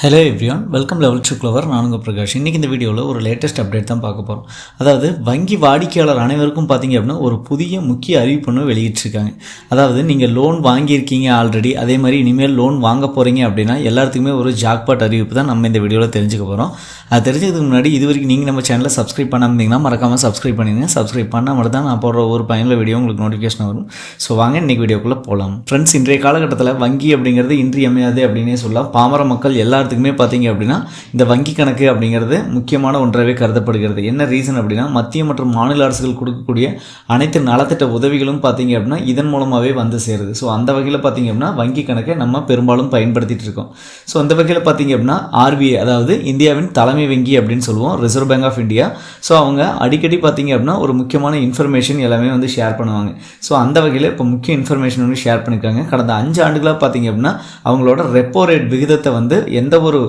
Hello everyone welcome level to நானுங்க பிரகாஷ். இன்றைக்கி இந்த வீடியோவில் ஒரு லேட்டஸ்ட் அப்டேட் தான் பார்க்க போகிறோம் அதாவது வங்கி வாடிக்கையாளர் அனைவருக்கும் பார்த்தீங்க அப்படின்னா ஒரு புதிய முக்கிய அறிவிப்புன்னு வெளியிட்டிருக்காங்க. அதாவது நீங்கள் லோன் வாங்கியிருக்கீங்க ஆல்ரெடி அதே மாதிரி இனிமேல் லோன் வாங்க போகிறீங்க அப்படின்னா எல்லாத்துக்குமே ஒரு ஜாக்பாட் அறிவிப்பு தான் நம்ம இந்த வீடியோவில் தெரிஞ்சுக்க போகிறோம் அது தெரிஞ்சதுக்கு முன்னாடி இது வரைக்கும் நீங்கள் நம்ம சேனலை சப்ஸ்கிரைப் பண்ணாம மறக்காமல் சப்ஸ்கிரைப் பண்ணிடுங்க. சப்ஸ்கிரைப் பண்ணால் மட்டும் தான் நான் போடுற ஒரு பயனுள்ள வீடியோ உங்களுக்கு நோட்டிஃபிகேஷன் வரும். ஸோ வாங்க இன்றைக்கி வீடியோக்குள்ளே போகலாம் ஃப்ரெண்ட்ஸ் இன்றைய காலகட்டத்தில் வங்கி அப்படிங்கிறது இன்றியமையாது அப்படின்னே சொல்லலாம். பாமர மக்கள் எல்லாத்துக்குமே பார்த்தீங்க அப்படின்னா இந்த வங்கி கணக்கு அப்படிங்கிறது முக்கியமான ஒன்றாகவே கருதப்படுகிறது. என்ன ரீசன் அப்படின்னா மத்திய மற்றும் மாநில அரசுகள் கொடுக்கக்கூடிய அனைத்து நலத்திட்ட உதவிகளும் பார்த்தீங்க அப்படின்னா இதன் மூலமாகவே வந்து சேருது. ஸோ அந்த வகையில் பார்த்தீங்க அப்படின்னா வங்கி கணக்கை நம்ம பெரும்பாலும் பயன்படுத்திகிட்டு இருக்கோம். ஸோ அந்த வகையில் பார்த்தீங்க அப்படின்னா ஆர்பிஐ அதாவது இந்தியாவின் தலைமை வங்கி அப்படின்னு சொல்லுவோம் reserve bank of India so அவங்க அடிக்கடி பார்த்தீங்க அப்படின்னா ஒரு முக்கியமான இன்ஃபர்மேஷன் எல்லாமே வந்து ஷேர் பண்ணுவாங்க. ஸோ அந்த வகையில் இப்போ முக்கிய இன்ஃபர்மேஷன் வந்து ஷேர் பண்ணியிருக்காங்க கடந்த அஞ்சு ஆண்டுகளாக பார்த்தீங்க அப்படின்னா அவங்களோட ரெப்போ ரேட் விகிதத்தை வந்து எந்த ஒரு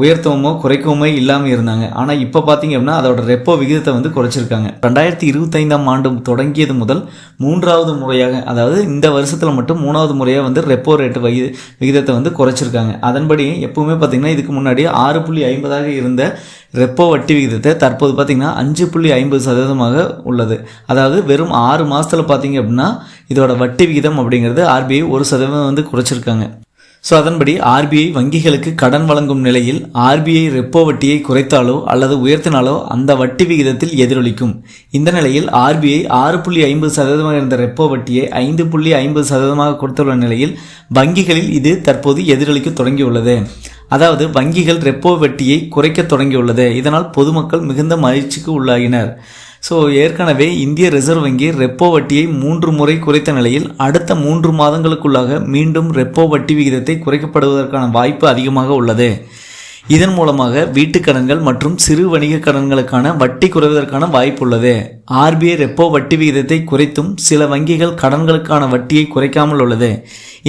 உயர்த்தவுமோ குறைக்கவுமே இல்லாமல் இருந்தாங்க. ஆனால் இப்போ பார்த்தீங்க அப்படின்னா அதோட ரெப்போ விகிதத்தை வந்து குறைச்சிருக்காங்க. ரெண்டாயிரத்தி இருபத்தைந்தாம் ஆண்டு தொடங்கியது முதல் மூன்றாவது முறையாக அதாவது இந்த வருஷத்தில் மட்டும் மூணாவது முறையாக வந்து ரெப்போ ரேட் விகி விகிதத்தை வந்து குறைச்சிருக்காங்க. அதன்படி எப்பவுமே பார்த்தீங்கன்னா இதுக்கு முன்னாடி ஆறு புள்ளி ஐம்பதாக இருந்த ரெப்போ வட்டி விகிதத்தை தற்போது பார்த்திங்கன்னா அஞ்சு புள்ளி ஐம்பது சதவீதமாக உள்ளது. அதாவது வெறும் ஆறு மாதத்தில் பார்த்தீங்க அப்படின்னா இதோட வட்டி விகிதம் அப்படிங்கிறது ஆர்பிஐ ஒரு சதவீதம் வந்து குறைச்சிருக்காங்க. ஸோ அதன்படி ஆர்பிஐ வங்கிகளுக்கு கடன் வழங்கும் நிலையில் ஆர்பிஐ ரெப்போ வட்டியை குறைத்தாலோ அல்லது உயர்த்தினாலோ அந்த வட்டி விகிதத்தில் எதிரொலிக்கும். இந்த நிலையில் ஆர்பிஐ ஆறு புள்ளி ஐம்பது சதவீதமாக இருந்த ரெப்போ வட்டியை ஐந்து புள்ளி ஐம்பது சதவீதமாக கொடுத்துள்ள நிலையில் வங்கிகளில் இது தற்போது எதிரொலிக்க தொடங்கியுள்ளது. அதாவது வங்கிகள் ரெப்போ வட்டியை குறைக்க தொடங்கியுள்ளது. இதனால் பொதுமக்கள் மிகுந்த மகிழ்ச்சிக்கு உள்ளாகினர். ஸோ ஏற்கனவே இந்திய ரிசர்வ் வங்கி ரெப்போ வட்டியை மூன்று முறை குறைத்த நிலையில் அடுத்த மூன்று மாதங்களுக்குள்ளாக மீண்டும் ரெப்போ வட்டி விகிதத்தை குறைக்கப்படுவதற்கான வாய்ப்பு அதிகமாக உள்ளது. இதன் மூலமாக வீட்டுக் கடன்கள் மற்றும் சிறு வணிக கடன்களுக்கான வட்டி குறைவதற்கான வாய்ப்பு உள்ளது. ஆர்பிஐ ரெப்போ வட்டி விகிதத்தை குறைத்தும் சில வங்கிகள் கடன்களுக்கான வட்டியை குறைக்காமல் உள்ளது.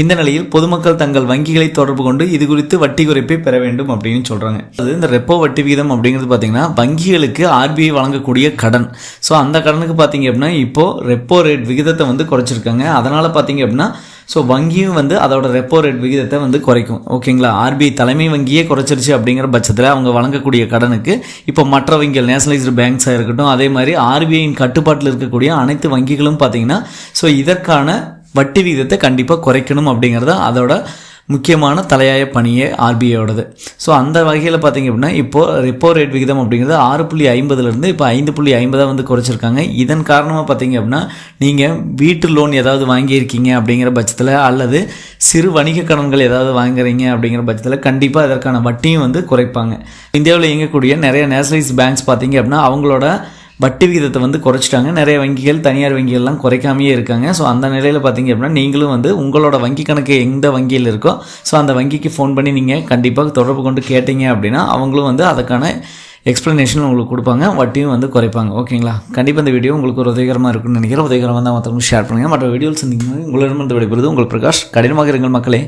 இந்த நிலையில் பொதுமக்கள் தங்கள் வங்கிகளை தொடர்பு கொண்டு இது குறித்து வட்டி குறைப்பை பெற வேண்டும் அப்படின்னு சொல்கிறாங்க அது இந்த ரெப்போ வட்டி விகிதம் அப்படிங்கிறது பார்த்தீங்கன்னா வங்கிகளுக்கு ஆர்பிஐ வழங்கக்கூடிய கடன். ஸோ அந்த கடனுக்கு பார்த்தீங்க அப்படின்னா இப்போ ரெப்போ ரேட் விகிதத்தை வந்து குறைச்சிருக்காங்க. அதனால் பார்த்தீங்க அப்படின்னா ஸோ வங்கியும் வந்து அதோட ரெப்போ ரேட் விகிதத்தை வந்து குறைக்கும். ஓகேங்களா ஆர்பிஐ தலைமை வங்கியே குறைச்சிருச்சு அப்படிங்கிற பட்சத்தில் அவங்க வழங்கக்கூடிய கடனுக்கு இப்போ மற்ற வங்கிகள் நேஷனலைஸ்டு பேங்க்ஸாக இருக்கட்டும் அதே மாதிரி ஆர்பிஐ ஆர்பிஐயின் கட்டுப்பாட்டில் இருக்கக்கூடிய அனைத்து வங்கிகளும் பார்த்தீங்கன்னா ஸோ இதற்கான வட்டி விகிதத்தை கண்டிப்பாக குறைக்கணும் அப்படிங்கிறது அதோட முக்கியமான தலையாய பணியே ஆர்பிஐயோடது. ஸோ அந்த வகையில் பார்த்தீங்க அப்படின்னா இப்போது ரெப்போ ரேட் விகிதம் அப்படிங்கிறது ஆறு புள்ளி ஐம்பதுலேருந்து இப்போ ஐந்து புள்ளி ஐம்பதாக வந்து குறைச்சிருக்காங்க. இதன் காரணமாக பார்த்தீங்க அப்படின்னா நீங்கள் வீட்டு லோன் ஏதாவது வாங்கியிருக்கீங்க அப்படிங்கிற பட்சத்தில் அல்லது சிறு வணிக கடன்கள் ஏதாவது வாங்குறீங்க அப்படிங்கிற பட்சத்தில் கண்டிப்பாக அதற்கான வட்டியும் வந்து குறைப்பாங்க. இந்தியாவில் இயங்கக்கூடிய நிறைய நேஷனலைஸ் பேங்க்ஸ் பார்த்தீங்க அப்படின்னா அவங்களோட வட்டி விகிதத்தை வந்து குறைச்சிட்டாங்க. நிறைய வங்கிகள் தனியார் வங்கிகள்லாம் குறைக்காமையே இருக்காங்க. ஸோ அந்த நிலையில் பார்த்தீங்க அப்படின்னா நீங்களும் வந்து உங்களோட வங்கி கணக்கு எந்த வங்கியில் இருக்கோ ஸோ அந்த வங்கிக்கு ஃபோன் பண்ணி நீங்கள் கண்டிப்பாக தொடர்பு கொண்டு கேட்டீங்க அப்படின்னா அவங்களும் வந்து அதுக்கான எக்ஸ்ப்ளனேஷன் உங்களுக்கு கொடுப்பாங்க. வட்டியும் வந்து குறைப்பாங்க. ஓகேங்களா? கண்டிப்பாக இந்த வீடியோ உங்களுக்கு ஒரு உதவிகரமாக இருக்குன்னு நினைக்கிறேன். உதவிகரமாக தான் மற்றவங்களுக்கு ஷேர் பண்ணுங்கள் மற்ற வீடியோஸ் சந்திக்கும் உங்களிடமிருந்து விடைபெறுது உங்கள் பிரகாஷ். கடினமாக இருங்கள் மக்களே.